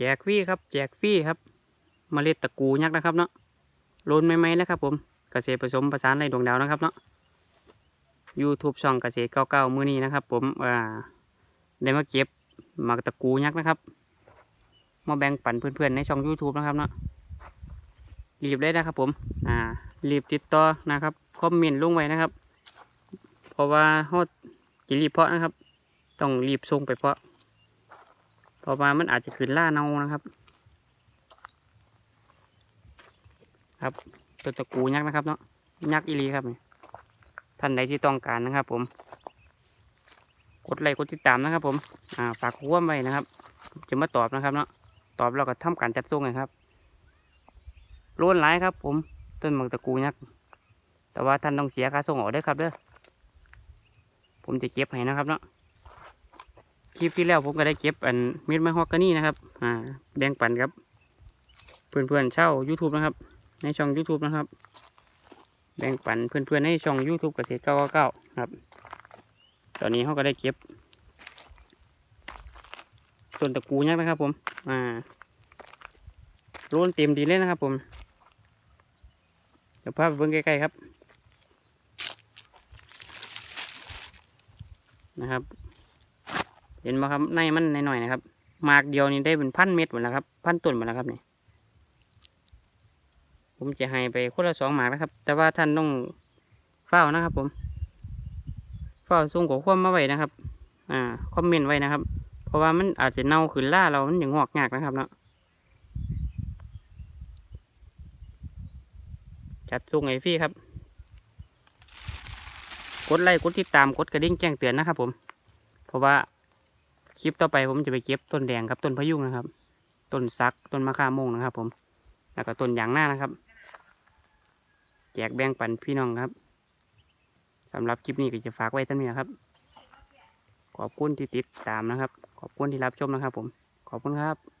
แจกฟรีครับ แจกฟรีครับเมล็ดตะกูยักษ์นะครับเนาะโลนใหม่ๆนะครับผมเกษตรผสมประสานในดวงดาวนะครับเนาะ YouTube ช่องเกษตรเก้าๆมือนี้นะครับ ผมอ่าได้มาเก็บมากตะกูยักษ์นะครับมาแบ่งปันเพื่อนๆในช่อง YouTube นะครับเนาะรีบเลยนะครับ ผมอ่ารีบติดต่อนะครับคอมเมนต์ลงไว้นะครับ เพราะว่าเฮาจะรีบเพาะนะครับ ต้องรีบส่งไปเพาะ เพราะว่ามันอาจจะขึ้นล่าเนานะครับ ครับตัวตะกูยักษ์นะครับเนาะยักษ์อีหลีครับท่านใดที่ต้องการนะครับ ผม กดไลค์กดติดตามนะครับ ผมอ่าฝากคุ้มไว้นะครับ จะมาตอบนะครับเนาะตอบแล้วก็ทำการจัดส่งเลยครับล้นหลายครับ ผมต้นหมากตะกูยักษ์แต่ว่าท่านต้องเสียค่าส่งออกได้วยครับเด้อผมจะเก็บให้นะครับเนาะ คลิปที่แล้วผมก็ได้เก็บอันม็ดไม้ฮอกกานี่นะครับ อ่า แบ่งปันครับ เพื่อนๆเช่า YouTube นะครับ ในช่อง YouTube นะครับ แบ่งปันเพื่อนๆในช่อง YouTube เกษตร999ครับ ตอนนี้เขาก็ได้เก็บต้นตะกูยักษ์นะครับ ผม อ่าโล้นเต็มดีเลยนะครับ ผม เดี๋ยวพาไปเบิ่งใกล้ๆครับ นะครับ เห็นไหมครับในมันในหน่อยนะครับหมากเดียวนี่ได้เป็นพันเม็ดหมดแล้วครับพันต้นหมดแล้วครับนี่ผมจะให้ไปคนละสองหมากนะครับ แต่ว่าท่านต้องเฝ้านะครับ ผมเฝ้าส่งขอควมมาไว้นะครับ อ่าคอมเมนต์ไว้นะครับ เพราะว่ามันอาจจะเน่าขึ้นล่าเรามันอย่างงอกงากนะครับเนาะจัดส่งไอฟี่ครับ กดไลค์กดติดตามกดกระดิ่งแจ้งเตือนนะครับผม เพราะว่า คลิปต่อไปผมจะไปเก็บต้นแดงครับต้นพะยุงนะครับ ต้นซักต้นมะขามงนะครับ ผม แล้วก็ต้นยางหน้านะครับ แจกแบ่งปันพี่น้องครับสำหรับคลิปนี้ก็จะฝากไว้ท่านนี้ครับ ขอบคุณที่ติดตามนะครับ ขอบคุณที่รับชมนะครับ ผม ขอบคุณครับ